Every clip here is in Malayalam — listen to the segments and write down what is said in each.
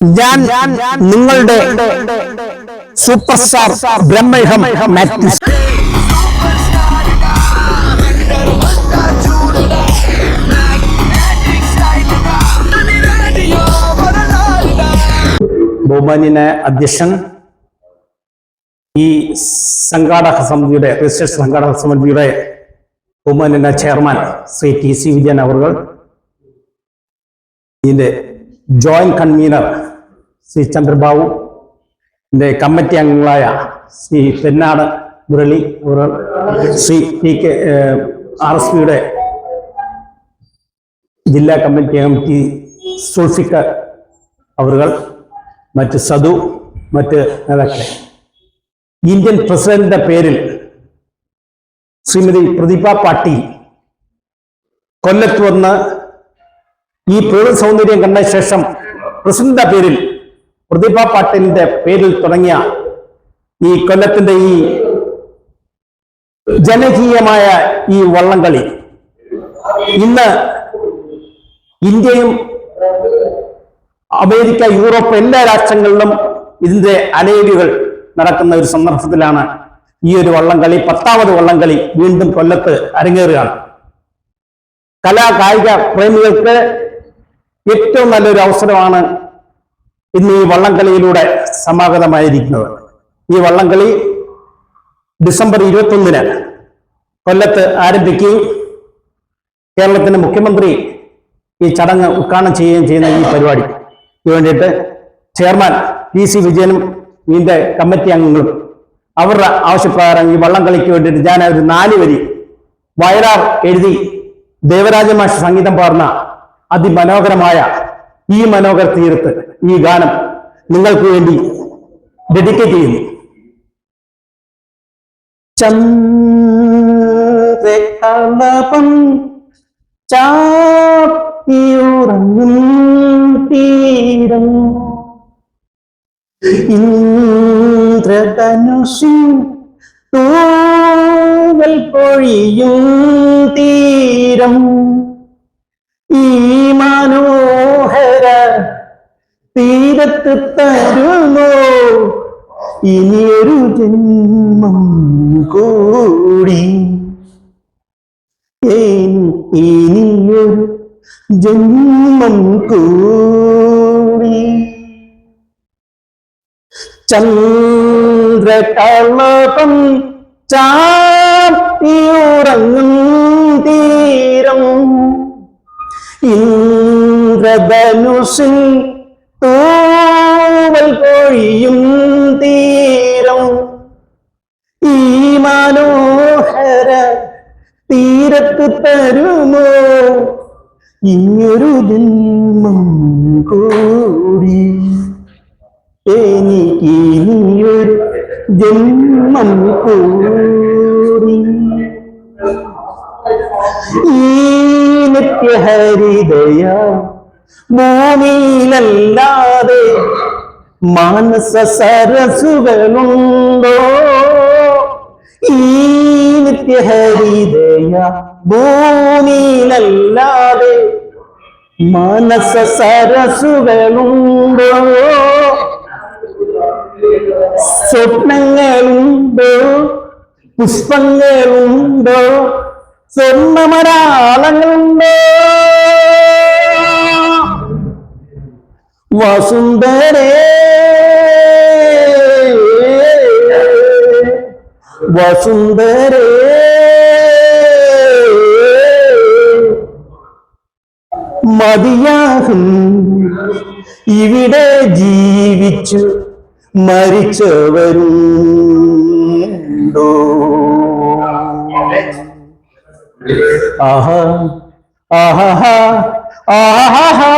ഞാൻ നിങ്ങളുടെ സൂപ്പർ സ്റ്റാർ ബ്രഹ്മയുഗം മാത്യൂസ് ബഹുമാന്യനായ അധ്യക്ഷൻ ഈ സംഘാടക സമിതിയുടെ രജിസ്ട്രേഷൻ സംഘാടക സമിതിയുടെ ബഹുമാന്യനായ chairman Shri T C Vijayan അവർ ഇതിന്റെ ജോയിന്റ് കൺവീനർ ശ്രീ ചന്ദ്രബാബു എന്റെ കമ്മിറ്റി അംഗങ്ങളായ Shri Pennad Murali Shri T K R S പിയുടെ ജില്ലാ കമ്മിറ്റി അംഗം ടി സുൾഫിക്കർ അവറുകൾ മറ്റ് സദു മറ്റ് നേതാക്കളെ. ഇന്ത്യൻ പ്രസിഡന്റിന്റെ പേരിൽ ശ്രീമതി പ്രതിഭ പാട്ടീൽ കൊല്ലത്ത് വന്ന് ഈ പ്രകൃതി സൗന്ദര്യം കണ്ട ശേഷം പ്രസിഡന്റിന്റെ പേരിൽ പ്രതിഭ പാട്ടീലിന്റെ പേരിൽ തുടങ്ങിയ ഈ കൊല്ലത്തിന്റെ ഈ ജനകീയമായ ഈ വള്ളംകളി. ഇന്ന് ഇന്ത്യയും അമേരിക്ക യൂറോപ്പ് എല്ലാ രാഷ്ട്രങ്ങളിലും ഇതിന്റെ അലയലുകൾ നടക്കുന്ന ഒരു സന്ദർഭത്തിലാണ് ഈ ഒരു വള്ളംകളി പത്താമത് വള്ളംകളി വീണ്ടും കൊല്ലത്ത് അരങ്ങേറുകയാണ്. കലാ കായിക പ്രേമികൾക്ക് ഏറ്റവും നല്ലൊരു അവസരമാണ് ഇന്ന് ഈ വള്ളംകളിയിലൂടെ സമാഗതമായിരിക്കുന്നത്. ഈ വള്ളംകളി ഡിസംബർ ഇരുപത്തൊന്നിന് കൊല്ലത്ത് ആരംഭിക്കുകയും കേരളത്തിന്റെ മുഖ്യമന്ത്രി ഈ ചടങ്ങ് ഉദ്ഘാടനം ചെയ്യുകയും ചെയ്യുന്ന ഈ പരിപാടി. വേണ്ടിയിട്ട് ചെയർമാൻ പി സി വിജയനും ഇതിന്റെ കമ്മിറ്റി അംഗങ്ങളും അവരുടെ ആവശ്യപ്രകാരം ഈ വള്ളംകളിക്ക് വേണ്ടിയിട്ട് ഞാൻ ഒരു നാല് വരി വയലാർ എഴുതി ദേവരാജമാഷ സംഗീതം പാർന്ന അതിമനോഹരമായ ഈ മനോഹർ തീരത്ത് ഈ ഗാനം നിങ്ങൾക്ക് വേണ്ടി ഡെഡിക്കേറ്റ് ചെയ്യുന്നു. ചന്ദ്രകളപം ചാപ്പിയുറങ്ങും തീരം. ഇന്ദ്രധനുഷിൻ തൂവൽ പൊഴിയും തീരം. ഈ തരുമോ ഇനിയൊരു ജന്മം കൂടി. ഇനിയൊരു ജന്മം കൂടി. ചന്ദ്രകളപം ചാപ്പിയുറങ്ങും തീരം. ഇന്ദ്രധനുഷി തൂവൽ പൊഴിയും തീരം. ഈ മനോഹര തീരത്ത് തരുമോ? ഇനിയൊരു ജന്മം കൂടി. എനിക്ക് ഇനിയൊരു ജന്മം കൂടി. ഈ നിത്യഹരിതയ ഭൂമിയിലല്ലാതെ മാനസ സരസുകളുണ്ടോ? ഈ നിത്യഹരിതയ ഭൂമിയിലല്ലാതെ മാനസ സരസുകളുണ്ടോ? സ്വപ്നങ്ങളുണ്ടോ? പുഷ്പങ്ങളുണ്ടോ? സ്വർണമരാളങ്ങളുണ്ടോ? വസുന്ധരേ. വസുന്ധരേ. മതിയാകും. ഇവിടെ ജീവിച്ചു മരിച്ചവരുണ്ടോ? ആഹാ ആഹാ ആഹാ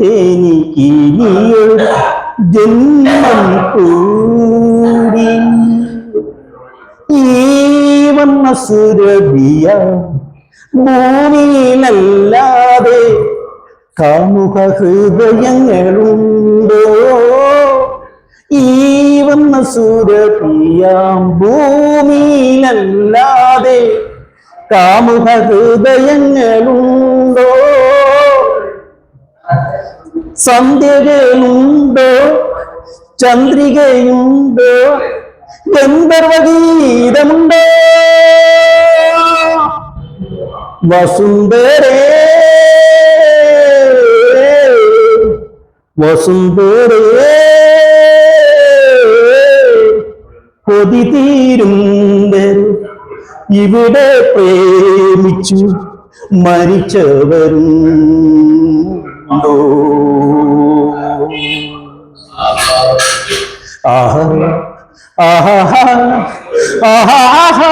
എനിക്കിനിയൊരു ജന്മം കൂടി. ഈ വന്ന സുരഭിയ ഭൂമിയിലല്ലാതെ കാമുക ഹൃദയങ്ങളുണ്ടോ? ഈ വന്ന സുരഭിയാം ഭൂമിയിലല്ലാതെ കാമുക ഹൃദയങ്ങളുണ്ടോ? സന്ധ്യകളുണ്ടോ ചന്ദ്രികയുണ്ടോ ഗന്ധർവഗീതമുണ്ടോ വസുന്ധരേ വസുന്ധരേ കൊതി തീരും വരെ. ഇവിടെ പ്രേമിച്ചു മരിച്ചവരുണ്ടോ? ആഹാ ആഹാ ആഹാ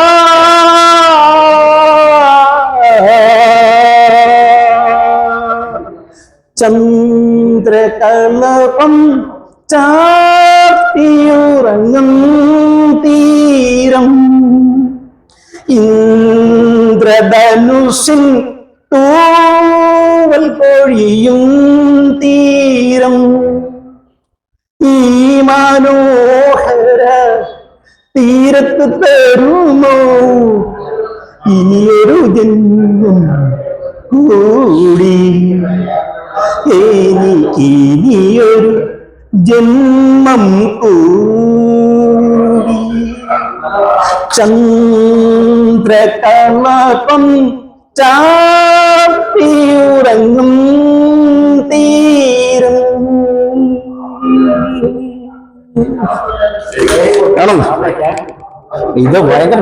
ചന്ദ്രകലപം ചാത്തിയുറങ്ങും തീരം. ഇന്ദ്രധനുഷിൻ തൂവൽ പൊഴിയും ഈ മനോഹര തീരത്ത് തരുമോ ഇനിയൊരു ജന്മം കൂടി. എനിക്കിനിയൊരു ജന്മം കൂടി. ചന്ദ്രകർമ്മം ചാപ്പിയുറങ്ങും കാണും. ഇത് ഭയങ്കര